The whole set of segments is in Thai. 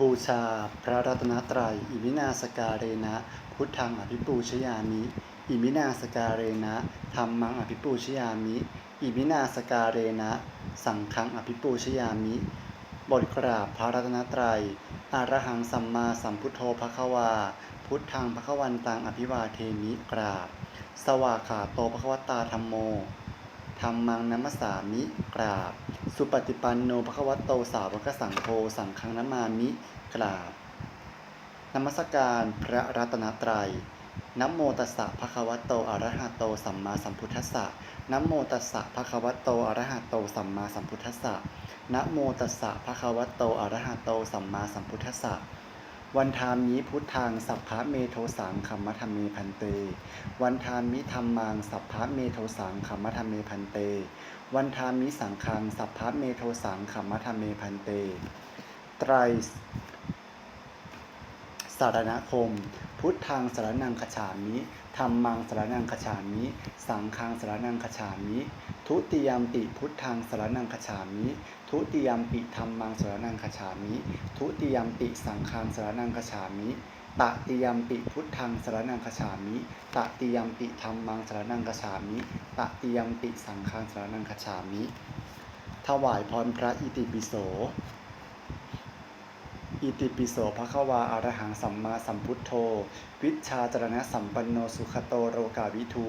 บูชาพระรัตนตรัย อิมินาสการเรนะ พุทธังอภิปูชยามิ อิมินาสการเรนะธรรมังอภิปูชยามิ อิมินาสการเรนะ สังฆังอภิปูชยามิ บทกราบพระรัตนตรัยอารหังสัมมาสัมพุทโธภควา พุทธังภควันตังอภิวาเทมิกราบ สวากขาโตภควตาธรรมโม รรมังนัมสสามิกราบ สุปฏิปันโนภควตโตสาวกสังโฆสังฆังนามามิกราบนมัสการพระรัตนตรัยนโมตัสสะภะคะวะโตอะระหะโตสัมมาสัมพุทธัสสะนโมตัสสะภะคะวะโตอะระหะโตสัมมาสัมพุทธัสสะนะโมตัสสะภะคะวะโตอะระหะโตสัมมาสัมพุทธัสสะ วันทามิพุทธังสัพพะเมโทสังคัมมะธรรมเมพันเต วันทามิธรรมังสัพพะเมโทสังคัมมะธรรมเมพันเต วันทามิสังคังสัพพะเมโทสังขัมมะธรรมเมพันเต ไตรารณคม พุทธังสารนังคฉามิธรรมังสารนังคฉามิ สังฆังสารนังคฉามิ ทุติยามปิพุทธังสารนังคฉามิ ทุติยามปิธรรมังสารนังคฉามิ ทุติยามปิสังฆังสารนังคฉามิตติยมปิพุทธังสารนังคฉามิตติยมปิธรรมังสารนังคฉามิตติยมปิสังฆังสารนังคฉามิ ถวายพรพระอิติปิโส อิติปิโสภควาอารหังสัมมาสัมพุทโธ วิชชาจรณะสัมปันโนสุขโตโรกาวิทู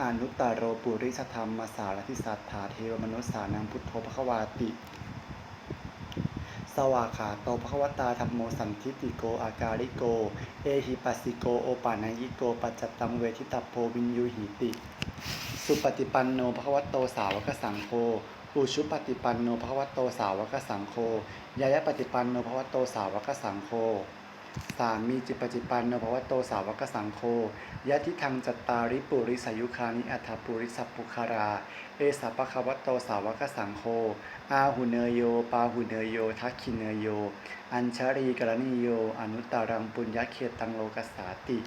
อานุตตโรปุริสธรรมมาสารทิสัทธาเทวมนุสสานังพุทโธภควาติ สวากขาโตภควตาธรรมโมสันทิติโกอาการิโก เอหิปัสสิโกโอปานายิโกปัจจตังเวทิตาโพวินยูหิติ สุปฏิปันโนภควโตสาวกสังโฆ อุชุปฏิปันโนภควตโตสาวกสังโฆยายะปฏิปันโนภควตโตสาวกสังโฆสามีจิปฏิปันโนภควตโตสาวกสังโฆยะทิทังจัตตาริปุริสายุคานิอัฏฐปุริสัพพุคารา เอสาปะคะวะโตสาวกสังโฆ อาหุเนโย ปาหุเนโย ทักขิเนโย อัญชรีกรณีโย อนุตตารังปุญญเขตังโลกัสสาติ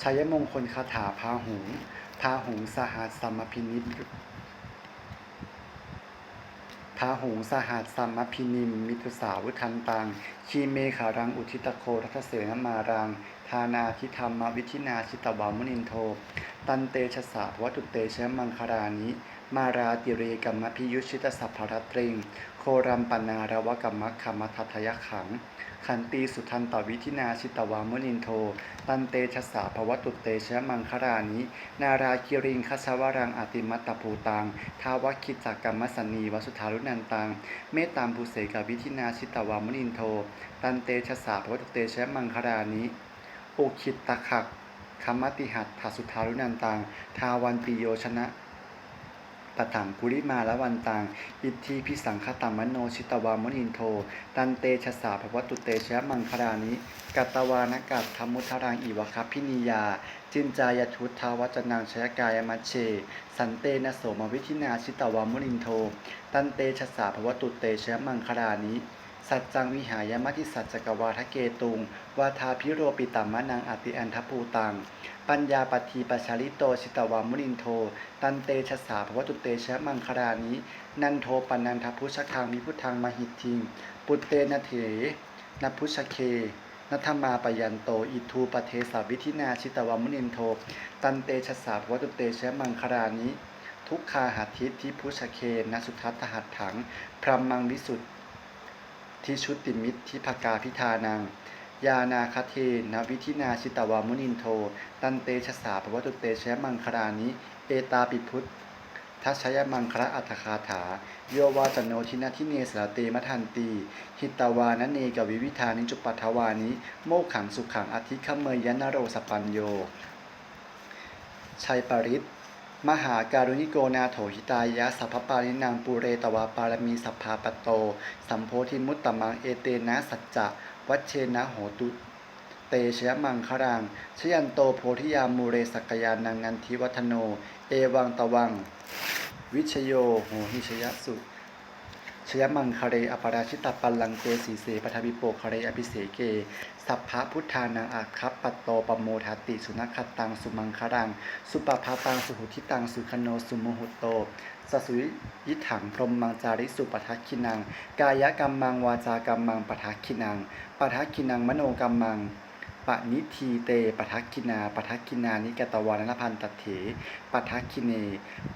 ชัยมงคลคาถาพาหุงพาหุงสหัสสัมมพินิจ พาหุงสหัสสัมมพินิม มิตุสาวุทันตังชีเมขารังอุทิตโครัตเสนมารัง ทานาทิธรรมวิธินาชิตวามุนินโท ตันเตชะสาวัตุเตชะมังคารานิ มาราติเรกัมมพิยุชิตสัพพรตริง โครัมปนารวกัมมะคัมมทัทยขัง ขันตีสุทันตวิธินาชิตวามุนินโท ตันเตชะสาภวตุเตชะมังครานิ นาราคิริงคชวรังอติมัตตภูตัง ทาวคิจักกัมมสนีวสุทารุนันตัง เมตตามภูเสกวิธินาชิตวามุนินโท ตันเตชะสาภวตุเตชะมังครานิโอคิตตะขักคัมมติหัตถสุทารุนันตัง ทาวันปิโยชนะ ปถังกุริมาละวันตัง อิทธิพิสังคตามโนชิตวามุนินโท ตันเตชะสาภวตุเตชะมังครานิกัตวานกัตธรรมุทรังอิวะคัพพินิยา จินจายทุทธาวัจนังชยกายมัชเช สันเตนะโสมวิธินาชิตวามุนินโท ตันเตชะสาภวตุเตชะมังครานิ สัจจังวิหายมัติสัจจกวาทะเกตุง วาทาพิโรปิตัมมะนังอติอันทภูตัง ปัญญาปฏีปชาลิโตชิตวามุนินโท ตันเตชะสาภวตุเตชะมังครานินันโทปันนันทพุชคังมิพุทธังมหิตทิง ปุตเตนะเถนพุชเคนัทมาปยันโต อิทูปเทสาวิธินาชิตวามุนินโท ตันเตชะสาภวตุเตชะมังครานิทุกคาหัตถิทิพุชเคนสุทัตหัตถัง พรหมังวิสุทธ ชุติมิตรทิภกาพิธานัง ยานาคเทนวิธินาชิตวามุนินโท ตันเตชะสาภวตุเตชะมังครานิ เอตาปิพุทธทัชยมังคระอัตคาถา โยวาจโนทินาทิเนสระเตมทันตี หิตาวานเนกวิวิธานิจุปัทวานิ โมขังสุขังอธิคเมยยนโรสปัญโย ชัยปริต มหาการุณิโกนาโถหิตายะสัพพปารินังปูเรตวาปารมีสัพพาปโต สัมโพธิมุตตมังเอเตนะสัจจะวัชเชนะโหตุเตชยมังครังชยันโตโพธิยามูเรสักยานังนันทิวัฒโน เอวังตวัง วิชโยโหหิชยสุ ชชยมังคเรอปราชิตปัลลังเตสีเสปทวิโปคเรอภิเสเก สัพพะพุทธานังอาคัปปตโตปโมทาติสุนัขตังสุมังคารัง สุปภาตังสุหุทิตังสุขโนสุมุหุโตสสุยิถังพรหมังจาริสุปทัคคินัง กายกรรมังวาจากรรมังปทัคคินังปทัคคินังมโนกรรมัง ปณิทีเตปทัคคินาปทัคคินานิกตวานนพันตเถปทัคคิเน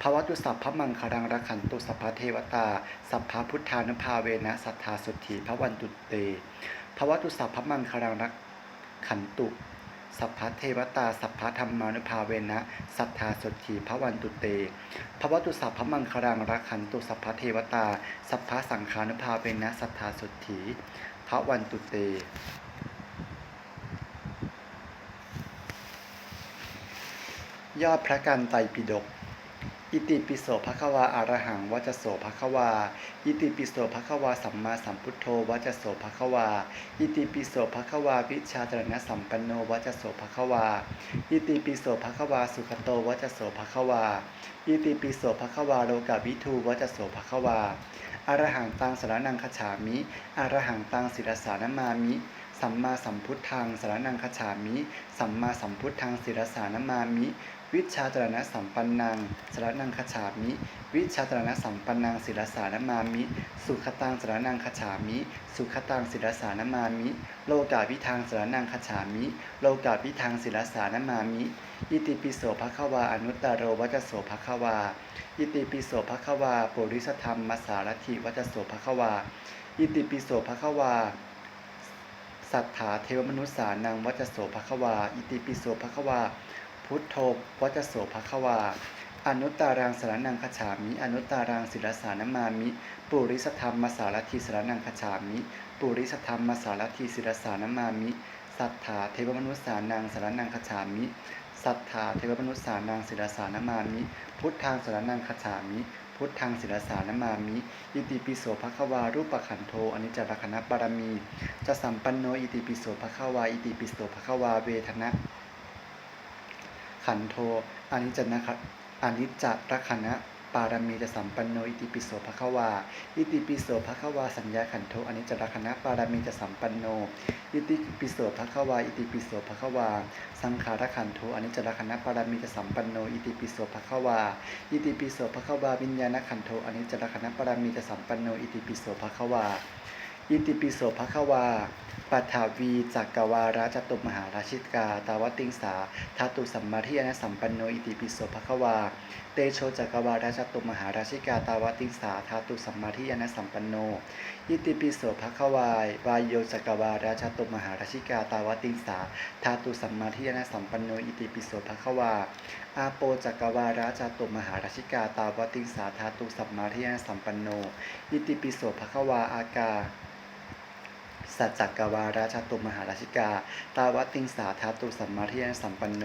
ภวตุสัพพมังคารังรขันตุสัพพเทวตา สัพพพุทธานุภาเวนะสัทธาสุทธิพระวันตุเตภวตุสัพพมังคารังรักขันตุสัพพเทวตา สัพพธรรมานุภาเวนะสัทธาสุทธิพระวันตุเตภวตุสัพพมังคารังรักขันตุสัพพเทวตา สัพพสังฆานุภาเวนะสัทธาสุทธิพระวันตุเต ยอดพระกันไตรปิฎก อิติปิโสภควาอารหังวัจโสภควา อิติปิโสภควาสัมมาสัมพุทโธวัจโสภควา อิติปิโสภควาวิชาจรณะสัมปันโนวัจโสภควา อิติปิโสภควาสุขโตวัจโสภควา อิติปิโสภควาโลกาวิทูวัจโสภควาอรหังตังสรนังคฉามิอรหังตังศิรสานมามิสัมมาสัมพุทธังสารนังคฉามิ สัมมาสัมพุทธังศิรสานมามิ วิชาตรณะสัมปันนังสรนังคฉามิ วิชาตรณะสัมปันนังศิลสานมามิ สุขตังสรนังคฉามิ สุขตังศิลสานมามิ โลกาวิทางสรนังคฉามิ โลกาวิทางศิลสานมามิ อิติปิโสภควาอนุตตรโรวัจโสภควา อิติปิโสภควาปุริสธรรมมสารถิวัจโสภควา อิติปิโสภควาสัทธาเทวมนุษสานังวัจโสภควา อิติปิโสภควา พุทโธวัจโสภควา อนุตตารังสรนังคฉามิ อนุตตารังศิลสานมามิ ปุริสธรรมมาสารทีสรนังคฉามิ ปุริสธรรมมาสารทีศิลสานมามิ สัทธาเทวมนุษสานังสรนังคฉามิ สัทธาเทวมนุษสานังศิลสานมามิ พุทธังสรนังคฉามิพุทธังศิลสานมามิอิติปิโสภควารูปขันโทอนิจจรคณะปรมี จะสัมปันโนอิติปิโสภควาอิติปิโสภควาเวทนะ ขันโทอนิจจนะคะอนิจจรักขณะปารมีจะสัมปันโนอิติปิโสภควา อิติปิโสภควาสัญญาขันโทอนิจจรักขณะปารมีจะสัมปันโน อิติปิโสภควา อิติปิโสภควา สังขารขันโทอนิจจรักขณะปารมีจะสัมปันโน อิติปิโสภควา อิติปิโสภควา วิญญาณขันโทอนิจจรักขณะปารมีจะสัมปันโน อิติปิโสภควา อิติปิโสภควา ปัทาวีจักกวาราจตุมหาราชิกา ตาวติงสาทาตุสัมมาทิยนะสัมปันโนอิติปิโสภควา เตโชจักกวาราชตุมหาราชิกา ตาวติงสาทาตุสัมมาทิยนะสัมปันโน อิติปิโสภควายวายโยจักกวาราชตุมหาราชิกา ตาวติงสาทาตุสัมมาทิยนะสัมปันโนอิติปิโสภควา อาโปจักกวาราชตุมหาราชิกา ตาวติงสาทาตุสัมมาทิยนะสัมปันโน อิติปิโสภควาอากา สัจจกวาราชตุมหาราชิกา ตาวติงสาธาตุสัมมาทิยนสัมปันโน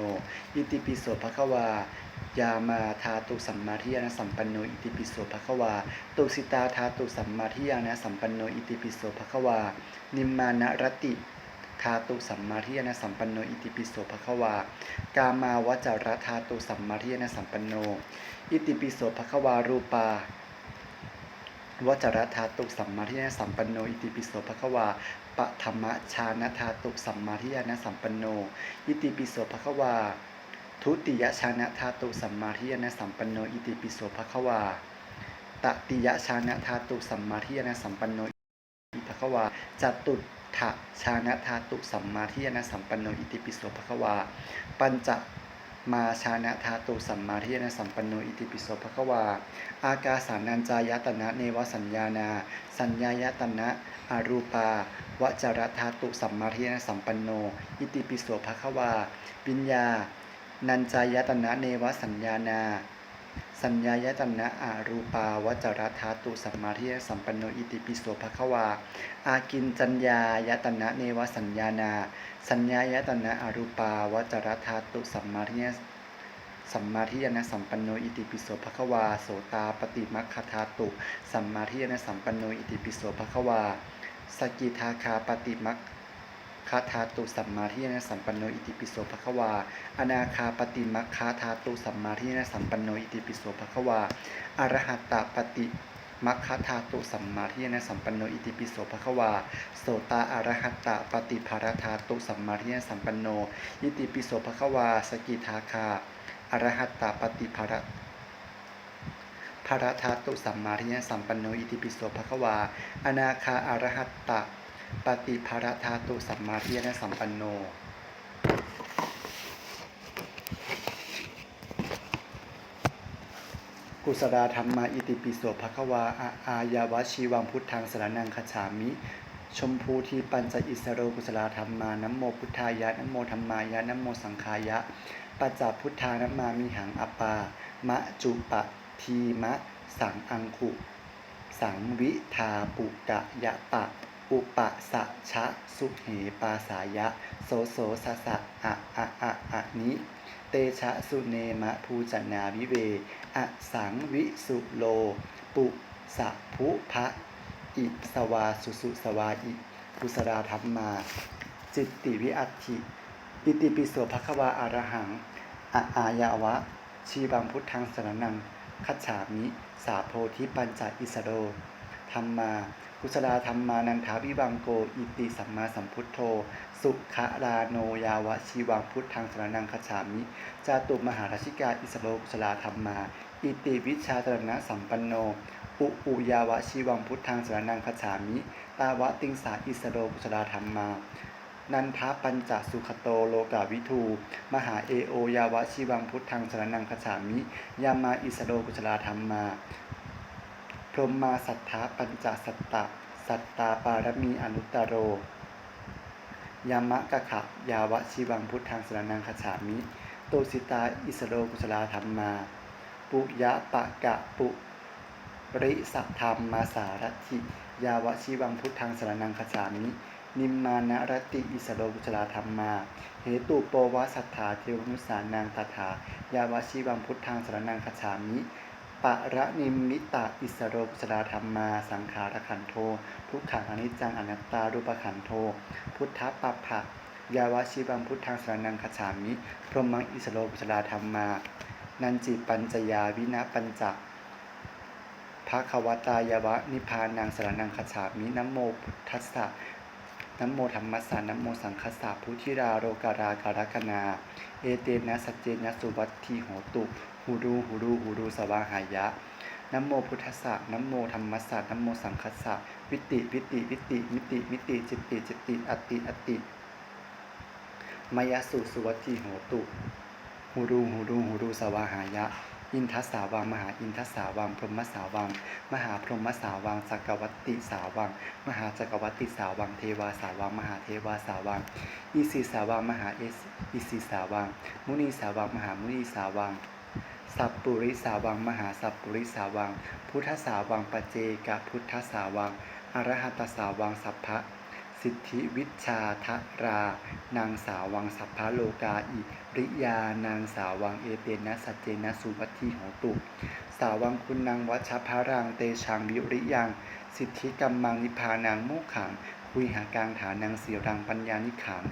อิติปิโสภควายามาธาตุสัมมาทิยานสัมปันโนอิติปิโสภควาตุสิตาธาตุสัมมาทิยานสัมปันโนอิติปิโสภควา นิมมานรตติธาตุสัมมาทิยนสัมปันโนอิติปิโสภควากามาวจรธาตุสัมมาทิยนสัมปันโน อิติปิโสภควารูปา วจรธาตุสัมมาทิยนะสัมปันโนอิติปิโสภควาปธรรมชานธาตุสัมมาทิยนะสัมปันโน อิติปิโสภควา ทุติยชานะธาตุสัมมาทิยนะสัมปันโนอิติปิโสภควาตติยชานะธาตุสัมมาทิยนะสัมปันโนอิติภควาจตุถะชานะธาตุสัมมาทิยนะสัมปันโนอิติปิโสภควา ปัญจ มาชานะทาตุสัมมาทิยนะสัมปันโนอิติปิโสภควา อากาสานัญจายตนะเนวสัญญานา สัญญายตนะอารูปาวจรธาตุสัมมาทิยนะสัมปันโน อิติปิโสภควา วิญญา นัญจายตนะเนวสัญญานา สัญญายตนะอารูปาวจรธาตุสัมมาทิยสัมปันโนอิติปิโสภควา อากินจัญญายตนะเนวสัญญานา สัญญายตนะอารูปาวจรธาตุสัมมาทิยสัมมาทิยนะสัมปันโนอิติปิโสภควาโสตาปฏิมัคคทาตุ สัมมาทิยนะสัมปันโนอิติปิโสภควาสกิทาคาปฏิมัค คทาตุสัมมาทิยนะสัมปันโนอิติปิโสภควา อนาคาปฏิมัคคทาตุสัมมาทิยนะสัมปันโนอิติปิโสภควา อรหัตตปฏิมัคคทาตุสัมมาทิยนะสัมปันโนอิติปิโสภควา โสตาอรหัตตะปฏิภารธาตุสัมมาทิยนะสัมปันโนอิติปิโสภควา สกิทาคาอรหัตตปฏิภารภารธาตุสัมมาทิยนะสัมปันโนอิติปิโสภควา อนาคาอรหัตตะ ปฏิภารธาตุสัมมาทิยนะสัมปันโน กุศลธรรมาอิติปิโสภควาอาอายาวชีวังพุทธังสรนังคฉามิ ชมพูทีปัญจอิสโรกุศลธรรมานัมโมพุทธายะนัมโมธรรมายะนัมโมสังขายะปัจจาพุทธานัมมามิหังอปามะจุปะทีมะสังอังคุ สังวิทาปุกะยะปะ อุปะสะชะสุเหปาสายะ โสโสสะสะอะอะอะอะนิเตชะสุเนมะภูจนาวิเวอสังวิสุโล ปุสะภุพะอิสวาสุสุสวาอิกุสราธรรมมา จิตติวิอัตถิอิติปิโสภควาอารหังอะอายาวะ ชีบังพุทธังสรนังคัจฉามิ สาโพธิปัญจอิสโร ธรรมา กุศลธรรมานันทาวิบังโก อิติสัมมาสัมพุทโธ สุขราโนยาวะชีวังพุทธังสรนังคฉามิ จาตุมหาราชิกาอิสโรกุศลธรรมา อิติวิชาตรณะสัมปันโน อุอุยาวะชีวังพุทธังสรนังคฉามิ ตาวะติงสาอิสโรกุศลธรรมานันทปัญจสุขโตโลกาวิทู มหาเอโอยาวะชีวังพุทธังสรนังคฉามิยามาอิสโรกุศลธรรมมา รหมาสัทธาปัญจสัตตะสัตตาปารมีอนุตตโร ยามะกะขะยาวะชีวังพุทธังสรนังคฉามิโตสิตาอิสโรกุศลาธรรมมา ปุยะปะกะปุริสัทธรรมมาสารถิยาวะชีวังพุทธังสรนังคฉามินิมมานรติอิสโรกุศลาธรรมมา เหตุโปวะสัทธาเทวนุสานางตถายาวะชีวังพุทธังสรนังคฉามิ ปะระนิมมิตาอิสโรกุศลธรรมมาสังขารขันโท ทุกขังอนิจจังอนัตตารูปขันโท พุทธปัปภะยาวชีวังพุทธังสรนังคฉามิพรหมังอิสโรกุศลธรรมมา นันจิปัญจยาวินะปัญจภะควตายาวะนิพานังสรนังคฉามินโมพุทธัสสะนโมธรรมสสะนโมสังคสสะพุทธิราโรการาการกนา เอเตนะสัจเจนะสุวัตถิโหตุ หูรูหูรูหูรูสวาหายะนโมพุทธัสสะนโมธรรมัสสะนโมสังคัสสะวิติวิติวิติมิติมิติจิตติจิตติอตติอตติมายสุสุวัติโหตุหูรูหูรูหูรูสวาหายะ อินทัสสาวังมหาอินทัสสาวังพรหมสาวัง มหาพรหมสาวังจักรวัติสาวัง มหาจักรวัติสาวังเทวาสาวังมหาเทวาสาวังอิสิสาวังมหาเอสอิสิสาวังมุนีสาวังมหามุนีสาวัง สัพปุริสาวังมหาสัพปุริสาวัง พุทธสาวังปเจกะพุทธสาวังอรหัตสาวังสัพพะสิทธิวิชาทรา นางสาวังสัพพะโลกาอิริยานางสาวังเอเตนะสัจเจนะสุวัตถีโหตุสาวังคุณนางวัชพารังเตชังวิริยัง สิทธิกัมมังนิพานังโมขัง คุยหากลางฐานังสีรังปัญญานิขัง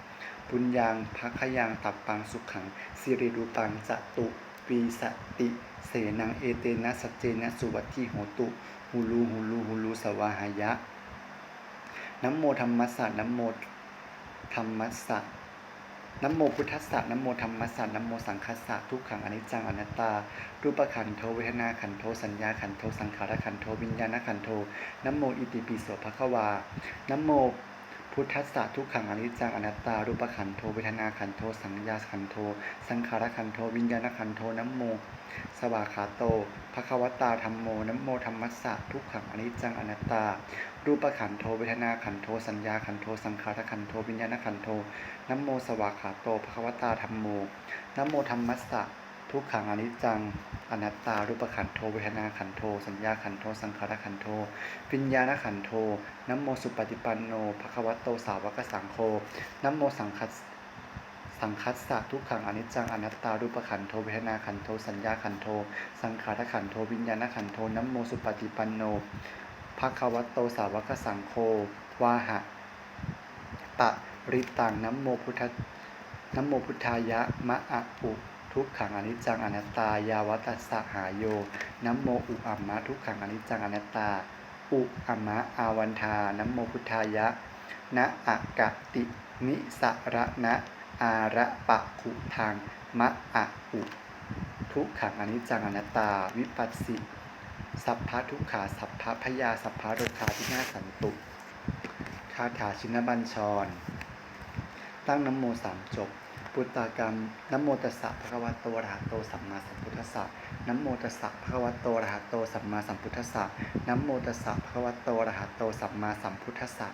ปุญญังพักขยังตับปังสุขังสิริรูปังจตุ ปีสติเสนังเอเตนะสเจนะสุวัตถีโหตุหูลูหูลูหูลูสวาหายะนะโมธรรมสสะนะโมธรรมสสะนะโมพุทธสสะนะโมธรรมสสะนะโมสังคสสะทุกขังอนิจจังอนัตตา รูปขันโทเวทนาขันโทสัญญาขันโทสังขารขันโทวิญญาณขันโทนะโมอิติปิโสภควานะโม พุทธัสสะทุกขังอนิจจังอนัตตารูปขันโทเวทนาขันโท สัญญาขันโท สังขารขันโท วิญญาณขันโทนะโม สวาขาโตภควตาธรรมโมนะโมธรรมัสสะทุกขังอนิจจังอนัตตา รูปขันโทเวทนาขันโท สัญญาขันโท สังขารขันโท วิญญาณขันโทนะโมสวาขาโตภควตาธรรมโมนะโมธรรมัสสะ ทุกขังอนิจจังอนัตตารูปขันโทเวทนาขันโท สัญญาขันโท สังขารขันโทวิญญาณขันโทนะโมสุปฏิปันโนภควโตสาวกสังโฆนะโมสังคัสสังคัสสะทุกขังอนิจจังอนัตตารูปขันโทเวทนาขันโท สัญญาขันโท สังขารขันโทวิญญาณขันโทนัมโมสุปฏิปันโนภะคะวะโตสาวกสังโฆวาหะปะริตังนัมโมพุทธนัมโมพุทธายะมะอะอุ ทุกขังอนิจจังอนัตตายาวัตสะหายโยนัมโมอุอัมมะทุกขังอนิจจังอนัตตา อุอัมมะอาวันทานัมโมพุทธายะนะอะกตินิสระนะอาระปะขุทางมะอะอุทุกขังอนิจจังอนัตตา วิปัสสิสัพพะทุกขาสัพพะพยาสัพพะโรคาที่น่าสันตุคาถาชินบัญชร ตั้งน้ำโมสามจบ ปุตตากรรมน้ำโมตัสสะภะคะวะโตอระหะโตสัมมาสัมพุทธัสสะน้ำโมตัสสะภะคะวะโตอระหะโตสัมมาสัมพุทธัสสะน้ำโมตัสสะภะคะวะโตอระหะโตสัมมาสัมพุทธัสสะ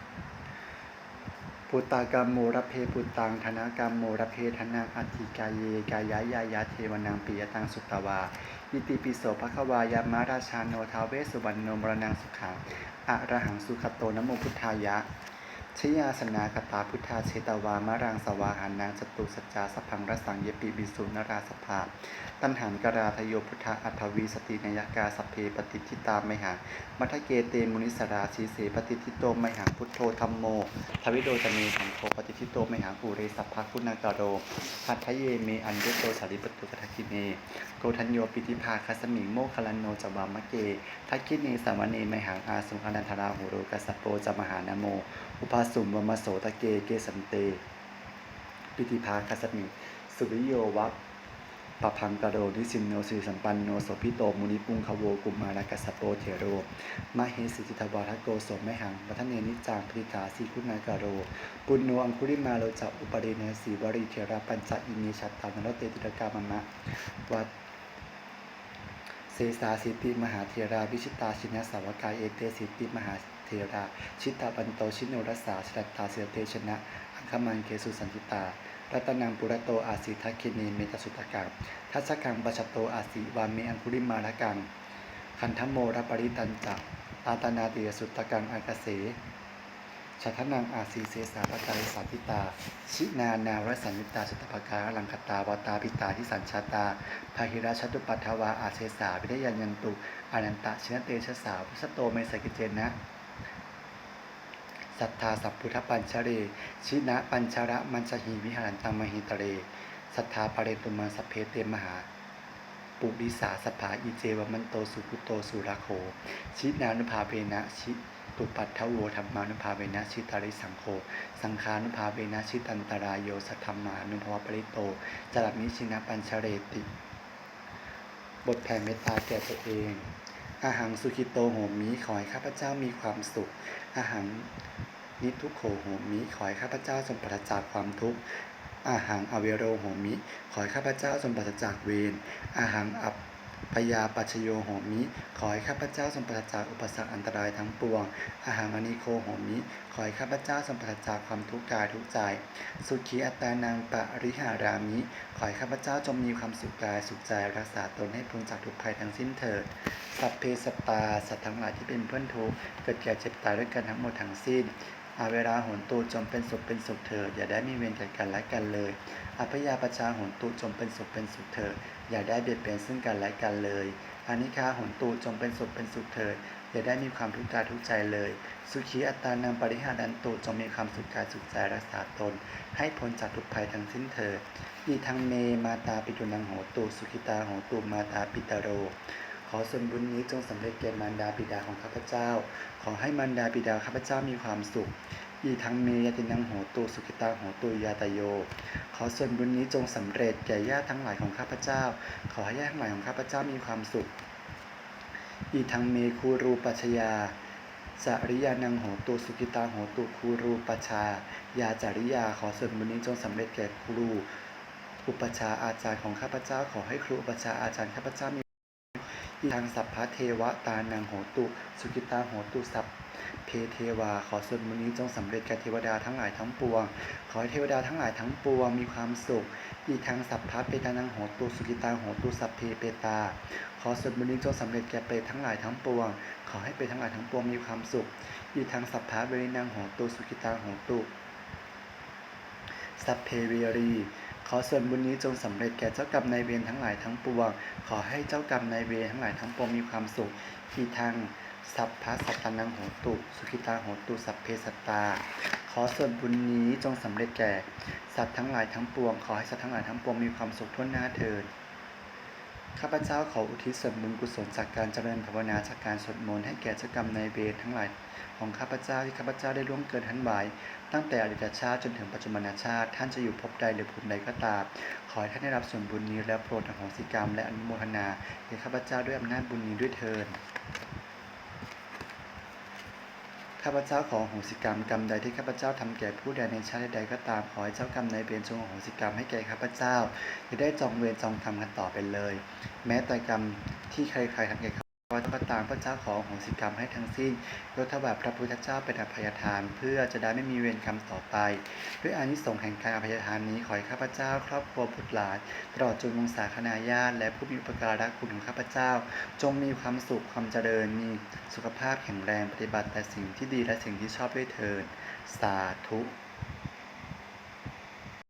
ปุตตากรรมโมระเพปุตตังธนกรรมโมระเพธนังอธิกายเยกายายายาเทวนังปิยตังสุตตวาอิติปิโสภะคะวายามาราชาโนทาเวสุวรรณโนมรณังสุขังอะระหังสุขโตนโมพุทธายะ ชยาสนากตาพุทธาเชตวามารังสวาหานางจตุสัจจาสพังรสังเยปิบิสุนราสภา ตันหันกราทโยพุทธาอัทวีสตินยกาสเพปฏิทิตาไมหังมัทเกเตมุนิสราชีเสปฏิทิโตไมหังพุทโธธรรมโม ทวิโดจเมสังโฆปฏิทิโตไมหังอุเรสัพพะคุณากาโรหัตถเยเมอันเยโตสาริปตุกทัคิเนโกทัญโยปิติภาคัสมิงโมคลันโนจวามะเกทักคิเนสามเนไมหังอาสุอนันทราหูโรกัสสปโปจมหานโม อุปาสุมวมโสตะเกเกสันเต ปิติภาคัสมิสุริโยวัปปพังกระโรนิสินโนสิสัมปันโนโสพิโตมุนิปุงคาโวกุมารกัสโปเถโรมะเฮสิจิตวาทโกโสมหังปัทเนนิจางปริกาสีคุณากะโร ปุณโนอังคุริมาโลจะอุปเรเนสีวริเทระปัญจอินิชัตตานรเตติรกามมะวัดเสสาสิติมหาเทราวิชิตาชินสาวกายเอเตสิติมหา เทรา ชิตาปันโต ชิโนรัสสาชรัตตาเสเตชนะ อังคมันเกสุสันติตา รัตนังปุระโต อาสีทักคินีเมตสุตกังทัชกังปัชโต อาสีวาเมอังคุริมาลกัง คันธโมรปริตันจักอาตนาติยสุตกังอากเสชัทนังอาสีเสสาปตาริสาติตา ชินานาวรสัญญตาสุตปการลังคตาวตาปิตาที่สัญชาตาพาหิราชตุปัทวาอาเสสาวิทยัญญันตุอนันตะชินเตชะสาวพุสโตเมสกิเจนะ สัทธาสัพพุทธปัญชเร ชินะปัญชระมัญชหีวิหารตังมหิตเร สัทธาปเรตุมาสเพเตมหา ปุริสาสภาอิเจวมันโตสุพุโตสุราโค ชินานุภาเวนะชิตุปัททโวธรรมานุภาเวนะชิตาริสังโฆสังฆานุภาเวนะชิตันตรายโยสัทธรรมานุภวปริโตจรัมิชินะปัญชเรติ บทแผ่เมตตาแก่ตัวเอง อาหังสุขิโตโหมิขอให้ข้าพเจ้ามีความสุข อาหังนิทุโขโหมิขอให้ข้าพเจ้าจงปราศจากความทุกข์อาหังอเวโรโหมิ ขอให้ข้าพเจ้าจงปราศจากเวรอาหังอัป ปยาปัชโยโหมิ ขอให้ข้าพเจ้าจงปราศจากอุปสรรคอันตรายทั้งปวง อาหังอนิโคโหมิ ขอให้ข้าพเจ้าจงปราศจากความทุกข์กายทุกใจ สุขีอัตานังปะริหารามิ ขอให้ข้าพเจ้าจงมีความสุขกายสุขใจรักษาตนให้พ้นจากทุกภัยทั้งสิ้นเถิด สัพเพสตาสัตว์ทั้งหลายที่เป็นเพื่อนทุกเกิดแก่เจ็บตายด้วยกันทั้งหมดทั้งสิ้น อาเวลาโหนตูจงเป็นสุขเป็นสุขเถิดอย่าได้มีเวรแก่กันและกันเลยอัพยาประชาโหนตูจงเป็นสุขเป็นสุขเถิดอย่าได้เบียดเบียนซึ่งกันและกันเลยอนิคาโหนตูจงเป็นสุขเป็นสุขเถิดอย่าได้มีความทุกข์กายทุกใจเลย สุขีอัตตานังปริหารันตุจงมีความสุขกายสุขใจรักษาตน ให้พ้นจากทุกภัยทั้งสิ้นเถิดอีทางเมมาตาปิตุนังโหตุสุขิตาโหตุมาตาปิตาโร อส่วนบุญนี้จงสำเร็จแก่มารดาบิดาของข้าพเจ้า ขอให้มารดาบิดาข้าพเจ้ามีความสุขอีทั้งเมยตินังโหตุสุขิตาโหตุยาตโย ขอส่วนบุญนี้จงสำเร็จแก่ญาติทั้งหลายของข้าพเจ้า ขอให้ญาติทั้งหลายของข้าพเจ้ามีความสุข อีทั้งเมคูรูปัชยาจาริยานังโหตุสุขิตาโหตุคูรูปัชายาจาริยา ขอส่วนบุญนี้จงสำเร็จแก่ครู อุปชาอาจารย์ของข้าพเจ้า ขอให้ครูอุปชาอาจารย์ข้าพเจ้ามี ทางสัพพะเทวตานังโหตุ สุขิตาโหตุสัพเพเทวาขอส่วนบุญนี้จงสำเร็จแก่เทวดาทั้งหลายทั้งปวง ขอให้เทวดาทั้งหลายทั้งปวงมีความสุข อีทางสัพพะเปตานังโหตุสุขิตาโหตุสัพเพเปตา ขอส่วนบุญนี้จงสำเร็จแก่เปรตทั้งหลายทั้งปวง ขอให้เปรตทั้งหลายทั้งปวงมีความสุข อีทางสัพพะเวรินังโหตุสุขิตาโหตุสัพเพเวรี ขอส่วนบุญนี้จงสำเร็จแก่เจ้ากรรมนายเวรทั้งหลายทั้งปวง ขอให้เจ้ากรรมนายเวรทั้งหลายทั้งปวงมีความสุขทีทางสัพพะสัตตานังโหตุ สุขิตาโหตุสัพเพสัตตา ขอส่วนบุญนี้จงสำเร็จแก่ สัตว์ทั้งหลายทั้งปวง ขอให้สัตว์ทั้งหลายทั้งปวงมีความสุขทั่วหน้าเถิด ข้าพเจ้าขออุทิศส่วนบุญกุศลจากการเจริญภาวนาจากการสวดมนต์ให้แก่เจ้ากรรมนายเวรทั้งหลายของข้าพเจ้าที่ข้าพเจ้าได้ล่วงเกินท่านไว้ตั้งแต่อดีตชาติจนถึงปัจจุบันชาติ ท่านจะอยู่ภพใดหรือภูมิใดก็ตาม ขอให้ท่านได้รับส่วนบุญนี้และโปรดอโหสิกรรม และอนุโมทนาแก่ข้าพเจ้าด้วยอำนาจบุญนี้ด้วยเถิด ข้าพเจ้าขอโหสิกรรมกรรมใดที่ข้าพเจ้าทำแก่ผู้ใดในชาติใดก็ตามขอให้เจ้ากรรมนายเวรจงโหสิกรรมให้แก่ข้าพเจ้าจะได้จองเวรจองกรรมกันต่อไปเลย แม้แต่กรรมที่ใครๆทำแก่ ข้าพเจ้าก็ตามพระเจ้าขออโหสิกรรมให้ทั้งสิ้นยกถวายพระพุทธเจ้าเป็นอภัยทาน เพื่อจะได้ไม่มีเวรกรรมต่อไป ด้วยอานิสงส์แห่งการอภัยทานนี้ขอให้ข้าพเจ้า ครอบครัวบุตรหลานตลอดจนวงศาคณาญาติและผู้มีอุปการะคุณของข้าพเจ้า จงมีความสุขความเจริญมีสุขภาพแข็งแรงปฏิบัติแต่สิ่งที่ดีและสิ่งที่ชอบด้วยเถิดสาธุ